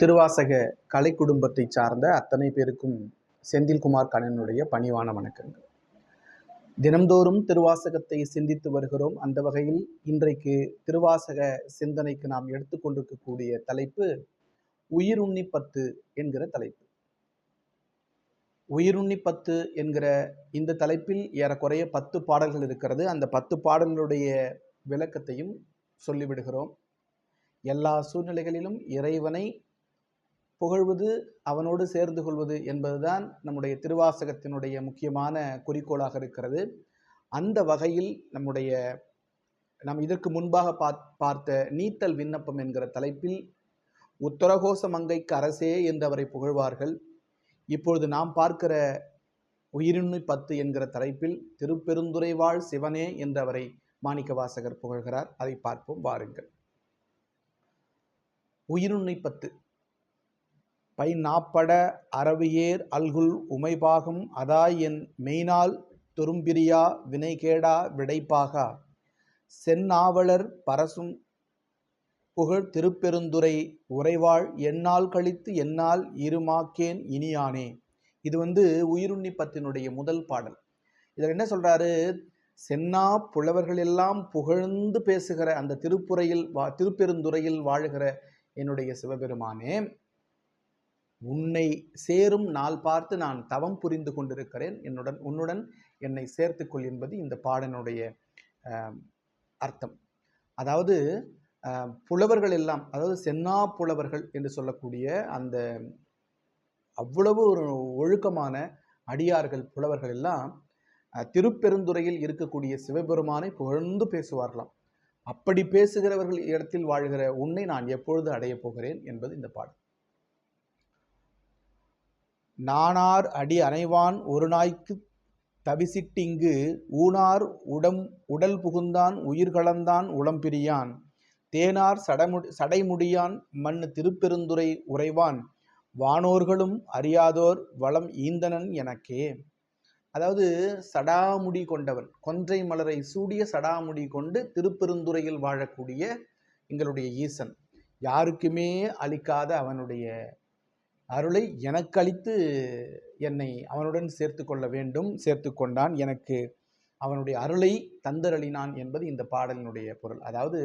திருவாசக கலை குடும்பத்தை சார்ந்த அத்தனை பேருக்கும் செந்தில்குமார் கண்ணனுடைய பணிவான வணக்கங்கள். தினம்தோறும் திருவாசகத்தை சிந்தித்து வருகிறோம். அந்த வகையில் இன்றைக்கு திருவாசக சிந்தனைக்கு நாம் எடுத்துக்கொண்டிருக்கக்கூடிய தலைப்பு உயிருண்ணி பத்து என்கிற தலைப்பு. உயிருண்ணி பத்து என்கிற இந்த தலைப்பில் ஏறக்குறைய பத்து பாடல்கள் இருக்கிறது. அந்த பத்து பாடல்களுடைய விளக்கத்தையும் சொல்லிவிடுகிறோம். எல்லா சூழ்நிலைகளிலும் இறைவனை புகழ்வது அவனோடு சேர்ந்து கொள்வது என்பதுதான் நம்முடைய திருவாசகத்தினுடைய முக்கியமான குறிக்கோளாக இருக்கிறது. அந்த வகையில் நம்முடைய நாம் இதற்கு முன்பாக பார்த்த நீத்தல் விண்ணப்பம் என்கிற தலைப்பில் உத்தரகோச மங்கைக்கு அரசே என்று அவரை புகழ்வார்கள். இப்பொழுது நாம் பார்க்கிற உயிரின்மை பத்து என்கிற தலைப்பில் திருப்பெருந்துரை வாழ் சிவனே என்று அவரை மாணிக்க வாசகர் புகழ்கிறார். அதை பார்ப்போம் வாருங்கள். உயிருண்ணை பத்து பை நாப்பட அரவியேர் அல்குல் உமைபாகம் அதாய் என் மெய்நாள் துரும்பிரியா வினைகேடா விடைப்பாகா. செந்நாவலர் பரசும் புகழ் திருப்பெருந்துரை உறைவாள் என்னால் கழித்து என்னால் இருமாக்கேன் இனியானே. இது வந்து உயிருண்ணி பத்தினுடைய முதல் பாடல். இதில் என்ன சொல்கிறாரு சென்னா புலவர்கள் எல்லாம் புகழ்ந்து பேசுகிற அந்த திருப்புறையில் வா திருப்பெருந்துறையில் வாழுகிற என்னுடைய சிவபெருமானே உன்னை சேரும் நாள் பார்த்து நான் தவம் புரிந்து கொண்டிருக்கிறேன். என்னுடன் உன்னுடன் என்னை சேர்த்துக்கொள் என்பது இந்த பாடனுடைய அர்த்தம். அதாவது புலவர்கள் எல்லாம் அதாவது சென்னா புலவர்கள் என்று சொல்லக்கூடிய அந்த அவ்வளவு ஒரு ஒழுக்கமான அடியார்கள் புலவர்கள் எல்லாம் திருப்பெருந்துறையில் இருக்கக்கூடிய சிவபெருமானை புகழ்ந்து பேசுவார்களாம். அப்படி பேசுகிறவர்கள் இடத்தில் வாழ்கிற உன்னை நான் எப்பொழுது அடையப் போகிறேன் என்பது இந்த பாடல். நானார் அடி அணைவான் ஒரு நாய்க்கு தவிசிட்டிங்கு ஊனார் உடம் உடல் புகுந்தான் உயிர் கலந்தான் உளம்பிரியான் தேனார் சடமு சடைமுடியான் மண் திருப்பெருந்துரை உறைவான். வானோர்களும் அறியாதோர் வளம் ஈந்தனன் எனக்கே. அதாவது சடாமுடி கொண்டவன் கொன்றை மலரை சூடிய சடாமுடி கொண்டு திருப்பெருந்துறையில் வாழக்கூடிய எங்களுடைய ஈசன். யாருக்குமே அளிக்காத அவனுடைய அருளை எனக்களித்து என்னை அவனுடன் சேர்த்து கொள்ள வேண்டும் சேர்த்து கொண்டான் எனக்கு அவனுடைய அருளை தந்தரளினான் என்பது இந்த பாடலினுடைய பொருள். அதாவது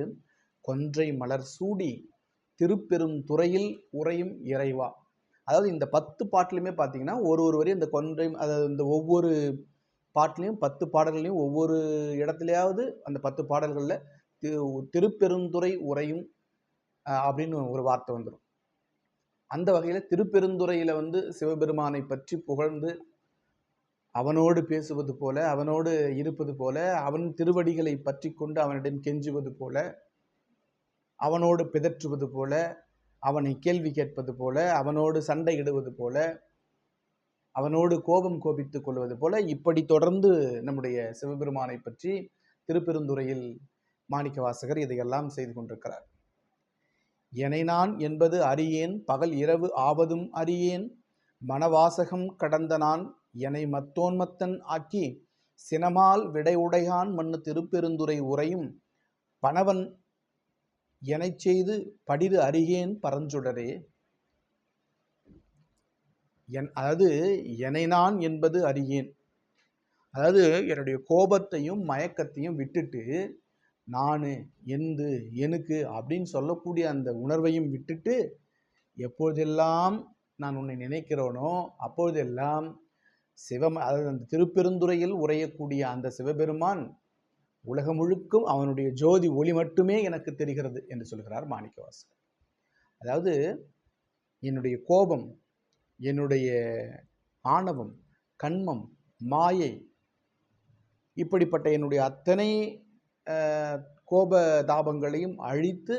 கொன்றை மலர் சூடி திருப்பெரும் துறையில் உறையும் இறைவா. அதாவது இந்த பத்து பாட்டிலுமே பார்த்தீங்கன்னா ஒரு ஒரு வரையும் இந்த கொன்றை அதாவது இந்த ஒவ்வொரு பாட்டிலையும் பத்து பாடல்களையும் ஒவ்வொரு இடத்துலையாவது அந்த பத்து பாடல்களில் திருப்பெருந்துறை உரையும் அப்படின்னு ஒரு வார்த்தை வந்துடும் அந்த வகையில் திருப்பெருந்துறையில் வந்து சிவபெருமானை பற்றி புகழ்ந்து அவனோடு பேசுவது போல அவனோடு இருப்பது போல அவன் திருவடிகளை பற்றி கொண்டு அவனிடம் கெஞ்சுவது போல அவனோடு பிதற்றுவது போல அவனை கேள்வி கேட்பது போல அவனோடு சண்டையிடுவது போல அவனோடு கோபம் கோபித்துக் கொள்வது போல இப்படி தொடர்ந்து நம்முடைய சிவபெருமானை பற்றி திருப்பெருந்துறையில் மாணிக்க வாசகர் இதையெல்லாம் செய்து கொண்டிருக்கிறார். எனை நான் என்பது அறியேன் பகல் இரவு ஆவதும் அறியேன். மனவாசகம் கடந்த நான் எனை மத்தோன்மத்தன் ஆக்கி சினமால் விடை உடையான் மண்ணு திருப்பெருந்துரை உரையும் பணவன் எனச் செய்து படிது அறியேன் பரஞ்சுடரே. என் அதாவது என்னை நான் என்பது அறியேன். அதாவது என்னுடைய கோபத்தையும் மயக்கத்தையும் விட்டுட்டு நான் எந்து எனக்கு அப்படின்னு சொல்லக்கூடிய அந்த உணர்வையும் விட்டுட்டு எப்பொழுதெல்லாம் நான் உன்னை நினைக்கிறோனோ அப்பொழுதெல்லாம் சிவம் அதாவது அந்த திருப்பெருந்துறையில் உரையக்கூடிய அந்த சிவபெருமான் உலகம் முழுக்கும் அவனுடைய ஜோதி ஒளி மட்டுமே எனக்கு தெரிகிறது என்று சொல்கிறார் மாணிக்கவாசகர். அதாவது என்னுடைய கோபம் என்னுடைய ஆணவம் கண்மம் மாயை இப்படிப்பட்ட என்னுடைய அத்தனை கோப தாபங்களையும் அழித்து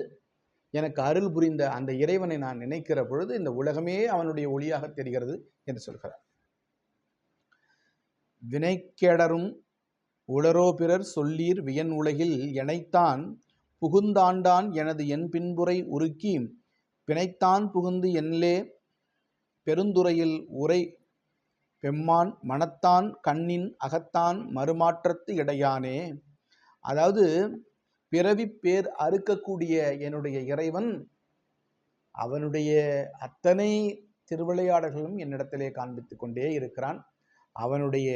எனக்கு அருள் புரிந்த அந்த இறைவனை நான் நினைக்கிற பொழுது இந்த உலகமே அவனுடைய ஒளியாக தெரிகிறது என்று சொல்கிறார். வினைக்கேடரும் உளரோ பிறர் சொல்லீர் வியன் உலகில் எனைத்தான் புகுந்தாண்டான் எனது என் பின்புரை உருக்கி பிணைத்தான் புகுந்து என்லே பெருந்துறையில் உரை பெம்மான் மனத்தான் கண்ணின் அகத்தான் மறுமாற்றத்து இடையானே அதாவது பிறவி பேர் அறுக்கக்கூடிய என்னுடைய இறைவன் அவனுடைய அத்தனை திருவிளையாடல்களும் என்னிடத்திலே காண்பித்து கொண்டே இருக்கிறான். அவனுடைய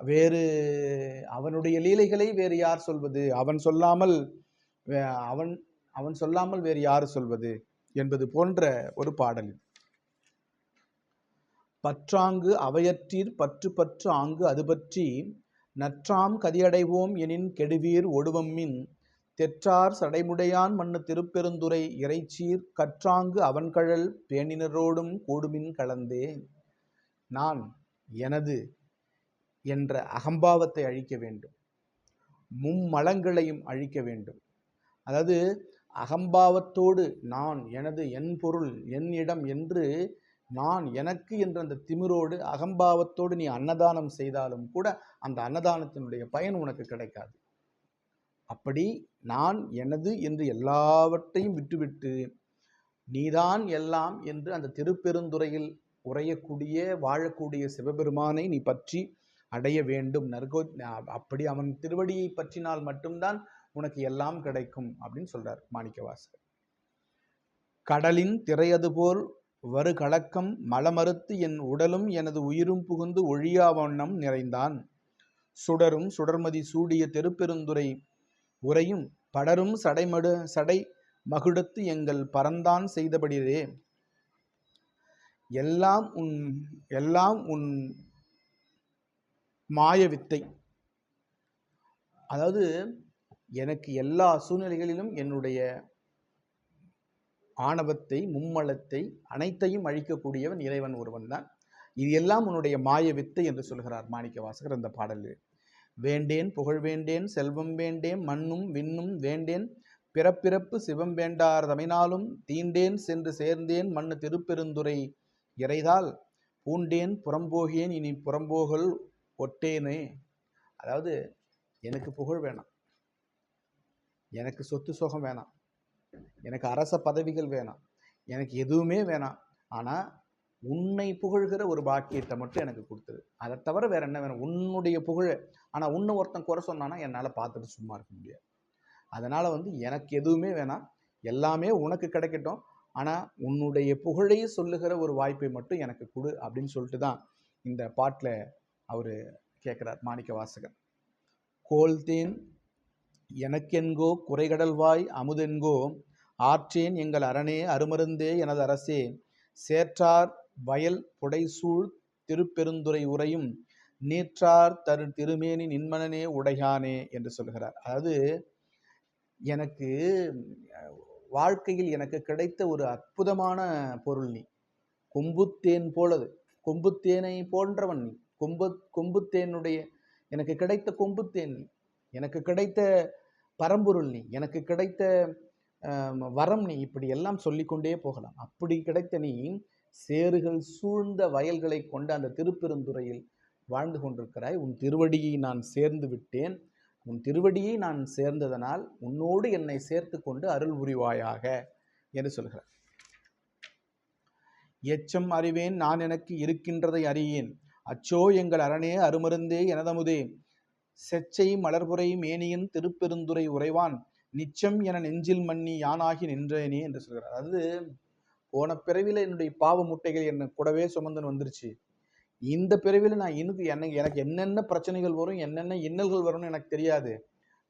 வேறு அவனுடைய லீலைகளை வேறு யார் சொல்வது? அவன் சொல்லாமல் அவன் அவன் சொல்லாமல் வேறு யார் சொல்வது? என்பது போன்ற ஒரு பாடல் பற்றாங்கு அவையற்றீர் பற்று பற்று ஆங்கு அது பற்றி நற்றாம் கதியடைவோம் எனின் கெடுவீர் ஒடுவம்மின். தெற்றார் சடைமுடையான் மண்ணு திருப்பெருந்துரை இறைச்சீர் கற்றாங்கு அவன்கழல் பேணினரோடும் கூடுமின் கலந்தே நான் எனது என்ற அகம்பாவத்தை அழிக்க வேண்டும். மும்மலங்களையும் அழிக்க வேண்டும். அதாவது அகம்பாவத்தோடு நான் எனது என் பொருள் என் இடம் என்று நான் எனக்கு என்ற அந்த திமிரோடு அகம்பாவத்தோடு நீ அன்னதானம் செய்தாலும் கூட அந்த அன்னதானத்தினுடைய பயன் உனக்கு கிடைக்காது. அப்படி நான் எனது என்று எல்லாவற்றையும் விட்டுவிட்டு நீதான் எல்லாம் என்று அந்த திருப்பெருந்துறையில் உறையக்கூடிய வாழக்கூடிய சிவபெருமானை நீ பற்றி அடைய வேண்டும். நற்கோ அப்படி அவன் திருவடியை பற்றினால் மட்டும்தான் உனக்கு எல்லாம் கிடைக்கும் அப்படின்னு சொல்றார் மாணிக்கவாசகர். கடலின் திரையது போல் வருகலக்கம் மலமறுத்து என் உடலும் எனது உயிரும் புகுந்து ஒழியா வண்ணம் நிறைந்தான். சுடரும் சுடர்மதி சூடிய தெருப்பெருந்துரை உரையும் படரும் சடைமடு சடை மகுடத்து எங்கள் பரந்தான் செய்தபடியே. எல்லாம் உன் எல்லாம் உன் மாய வித்தை. அதாவது எனக்கு எல்லா சூழ்நிலைகளிலும் என்னுடைய ஆணவத்தை மும்மலத்தை அனைத்தையும் அழிக்கக்கூடியவன் இறைவன் ஒருவன் தான் இது எல்லாம் உன்னுடைய மாய வித்தை என்று சொல்கிறார் மாணிக்க வாசகர் அந்த பாடலில். வேண்டேன் புகழ் வேண்டேன் செல்வம் வேண்டேன் மண்ணும் விண்ணும் வேண்டேன் பிறப்பிறப்பு சிவம் வேண்டார் தமைனாலும் தீண்டேன் சென்று சேர்ந்தேன் மண்ணு திருப்பெருந்துரை இறைதால் பூண்டேன் புறம்போகேன் இனி புறம்போகல் ஒட்டேனே. அதாவது எனக்கு புகழ் வேணாம். எனக்கு சொத்து சோகம் வேணாம். எனக்கு அரச பதவிகள் வேணாம். எனக்கு எதுவுமே வேணாம். ஆனால் உன்னை புகழ்கிற ஒரு பாக்கியத்தை மட்டும் எனக்கு கொடுத்தது அதை தவிர வேற என்ன வேணும்? உன்னுடைய புகழ. ஆனால் உன்னை ஒருத்தன் குறை சொன்னானா என்னால் பார்த்துட்டு சும்மா இருக்க முடியாது. அதனால் வந்து எனக்கு எதுவுமே வேணாம். எல்லாமே உனக்கு கிடைக்கட்டும். ஆனால் உன்னுடைய புகழையே சொல்லுகிற ஒரு வாய்ப்பை மட்டும் எனக்கு கொடு அப்படின்னு சொல்லிட்டு தான் இந்த பாட்டில் அவர் கேட்குறார் மாணிக்க வாசகர் கோல்தேன் எனக்கென்கோ குறைகடல்வாய் அமுதென்கோ ஆற்றேன் எங்கள் அரணே அருமருந்தே எனது அரசே. சேற்றார் வயல் புடைசூழ் திருப்பெருந்துறை உரையும் நீற்றார் தரு திருமேனி நின்மனனே உடையானே என்று சொல்கிறார். அதாவது எனக்கு வாழ்க்கையில் எனக்கு கிடைத்த ஒரு அற்புதமான பொருள் நீ. கொம்புத்தேன் போலது. கொம்புத்தேனை போன்றவன் நீ. கொம்பு கொம்புத்தேனுடைய எனக்கு கிடைத்த கொம்புத்தேன் நீ. எனக்கு கிடைத்த பரம்பொருள் நீ. எனக்கு கிடைத்த வரம் நீ. இப்படி எல்லாம் சொல்லிக்கொண்டே போகலாம். அப்படி கிடைத்த நீ சேறுகள் சூழ்ந்த வயல்களை கொண்ட அந்த திருப்பெருந்துறையில் வாழ்ந்து கொண்டிருக்கிறாய். உன் திருவடியை நான் சேர்ந்து விட்டேன். உன் திருவடியை நான் சேர்ந்ததனால் உன்னோடு என்னை சேர்த்து கொண்டு அருள் புரிவாயாக என்று சொல்கிறார். எச்சம் அறிவேன் நான் எனக்கு இருக்கின்றதை அறியேன். அச்சோ எங்கள் அரணே அருமருந்தே எனதமுதே. செச்சை மலர்புரை மேனியின் திருப்பெருந்துரை உறைவான். நிச்சம் என நெஞ்சில் மன்னி யானாகி நின்றேனே என்று சொல்கிறார். அதாவது போன பிறவில என்னுடைய பாவ முட்டைகள் என்னை கூடவே சுமந்துன்னு வந்துருச்சு. இந்த பிறவில நான் இன்னும் எனக்கு எனக்கு என்னென்ன பிரச்சனைகள் வரும் என்னென்ன இன்னல்கள் வரும்னு எனக்கு தெரியாது.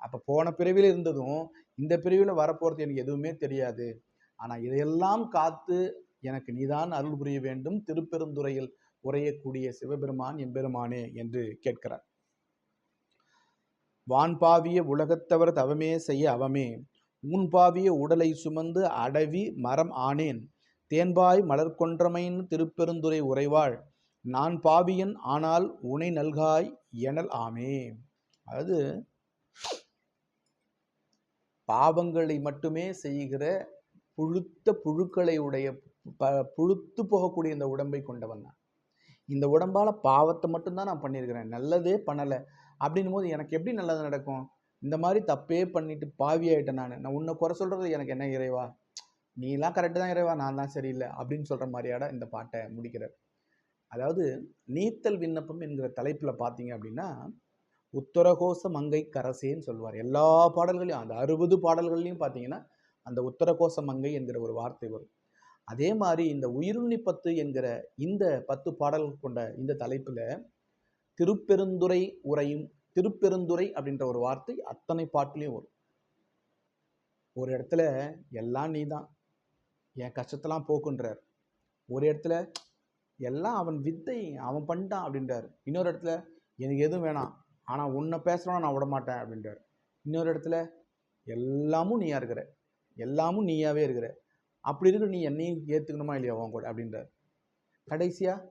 அப்போ போன பிறவில இருந்ததும் இந்த பிறவில வரப்போறது எனக்கு எதுவுமே தெரியாது. ஆனால் இதையெல்லாம் காத்து எனக்கு நீதான் அருள் புரிய வேண்டும். திருப்பெருந்துறையில் உரையக்கூடிய சிவபெருமான் எம்பெருமானே என்று கேட்கிறார். வான்பாவிய உலகத்தவர் தவமே செய்ய அவமே. ஊன்பாவிய உடலை சுமந்து அடவி மரம் ஆனேன். தேன்பாய் மலர்கொன்றமைன்னு திருப்பெருந்துரை உறைவாள். நான் பாவியன் ஆனால் உனை நல்காய் எனல் ஆமே. அதாவது பாவங்களை மட்டுமே செய்கிற புழுத்த புழுக்களை உடைய ப- புழுத்து போகக்கூடிய இந்த உடம்பை கொண்டவன் நான். இந்த உடம்பால் பாவத்தை மட்டும்தான் நான் பண்ணியிருக்கிறேன். நல்லதே பண்ணலை. அப்படின்னும் போது எனக்கு எப்படி நல்லது நடக்கும்? இந்த மாதிரி தப்பே பண்ணிட்டு பாவி ஆகிட்டேன் நான். நான் உன்னை குறை சொல்கிறது எனக்கு என்ன இறைவா? நீலாம் கரெக்டு தான் இறைவா நான் தான் சரியில்லை அப்படின்னு சொல்கிற மாதிரியாட இந்த பாட்டை முடிக்கிறார். அதாவது நீத்தல் விண்ணப்பம் என்கிற தலைப்பில் பார்த்தீங்க அப்படின்னா உத்தரகோச மங்கை கரசேன்னு சொல்லுவார். எல்லா பாடல்களையும் அந்த அறுபது பாடல்கள்லையும் பார்த்தீங்கன்னா அந்த உத்தரகோச மங்கை என்கிற ஒரு வார்த்தை வரும். அதே மாதிரி இந்த உயிருண்ணி பத்து என்கிற இந்த பத்து பாடல்கள் கொண்ட இந்த தலைப்பில் திருப்பெருந்துறை உரையும் திருப்பெருந்துறை அப்படின்ற ஒரு வார்த்தை அத்தனை பாட்டுலையும் வரும். ஒரு இடத்துல எல்லாம் நீதான். என் கஷ்டத்தெல்லாம் போக்குன்றார். ஒரு இடத்துல எல்லாம் அவன் வித்தை அவன் பண்ணிட்டான் அப்படின்றார். இன்னொரு இடத்துல எனக்கு எதுவும் வேணாம். ஆனால் உன்னை பேசுகிறோன்னா நான் விட மாட்டேன் அப்படின்றார். இன்னொரு இடத்துல எல்லாமும் நீயா இருக்கிற எல்லாமும் நீயாவே இருக்கிற. அப்படி இருக்கிற நீ என்னையும் ஏற்றுக்கணுமா இல்லையா உன் கூட அப்படின்றார். கடைசியாக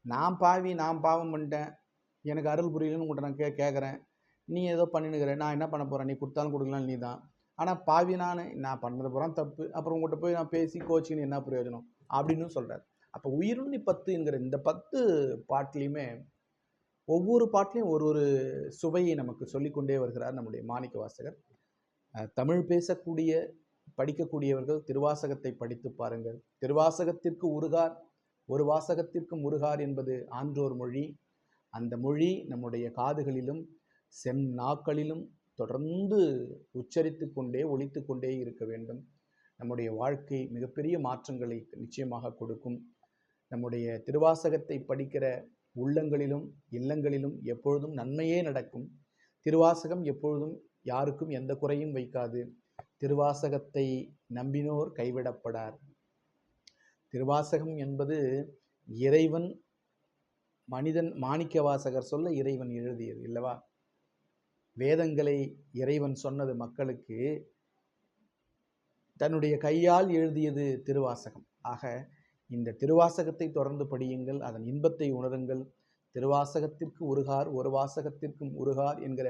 நான் பாவி நான் பாவம் பண்ணிட்டேன். எனக்கு அருள் புரியலன்னு உங்கள்கிட்ட நான் கே கேட்குறேன் நீ ஏதோ பண்ணினுக்கிற. நான் என்ன பண்ண போகிறேன் நீ கொடுத்தாலும் கொடுக்கலாம் நீ தான் ஆனால் பாவி நான் நான் பண்ணது பூரா தப்பு. அப்புறம் உங்கள்கிட்ட போய் நான் பேசி கோச்சின்னு என்ன பிரயோஜனம்? அப்படின்னு சொல்கிறார் அப்போ உயிருண்ணி பத்து என்கிற இந்த பத்து பாட்டிலையுமே ஒவ்வொரு பாட்டிலையும் ஒரு ஒரு சுவையை நமக்கு சொல்லிக்கொண்டே வருகிறார் நம்முடைய மாணிக்க வாசகர். தமிழ் பேசக்கூடிய படிக்கக்கூடியவர்கள் திருவாசகத்தை படித்து பாருங்கள். திருவாசகத்திற்கு உருகார் ஒரு வாசகத்திற்கும் உருகார் என்பது ஆன்றோர் மொழி. அந்த மொழி நம்முடைய காதுகளிலும் செம் நாக்களிலும் தொடர்ந்து உச்சரித்து கொண்டே ஒழித்து கொண்டே இருக்க வேண்டும். நம்முடைய வாழ்க்கை மிகப்பெரிய மாற்றங்களை நிச்சயமாக கொடுக்கும். நம்முடைய திருவாசகத்தை படிக்கிற உள்ளங்களிலும் இல்லங்களிலும் எப்பொழுதும் நன்மையே நடக்கும். திருவாசகம் எப்பொழுதும் யாருக்கும் எந்த குறையும் வைக்காது. திருவாசகத்தை நம்பினோர் கைவிடப்படார். திருவாசகம் என்பது இறைவன் மனிதன் மாணிக்க வாசகர் சொல்ல இறைவன் எழுதியது இல்லவா? வேதங்களை இறைவன் சொன்னது மக்களுக்கு தன்னுடைய கையால் எழுதியது திருவாசகம். ஆக இந்த திருவாசகத்தை தொடர்ந்து படியுங்கள் அதன் இன்பத்தை உணருங்கள். திருவாசகத்திற்கு உருகார் ஒரு வாசகத்திற்கும் உருகார் என்கிற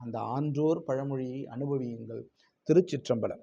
அந்த ஆன்றோர் பழமொழியை அனுபவியுங்கள். திருச்சிற்றம்பலம்.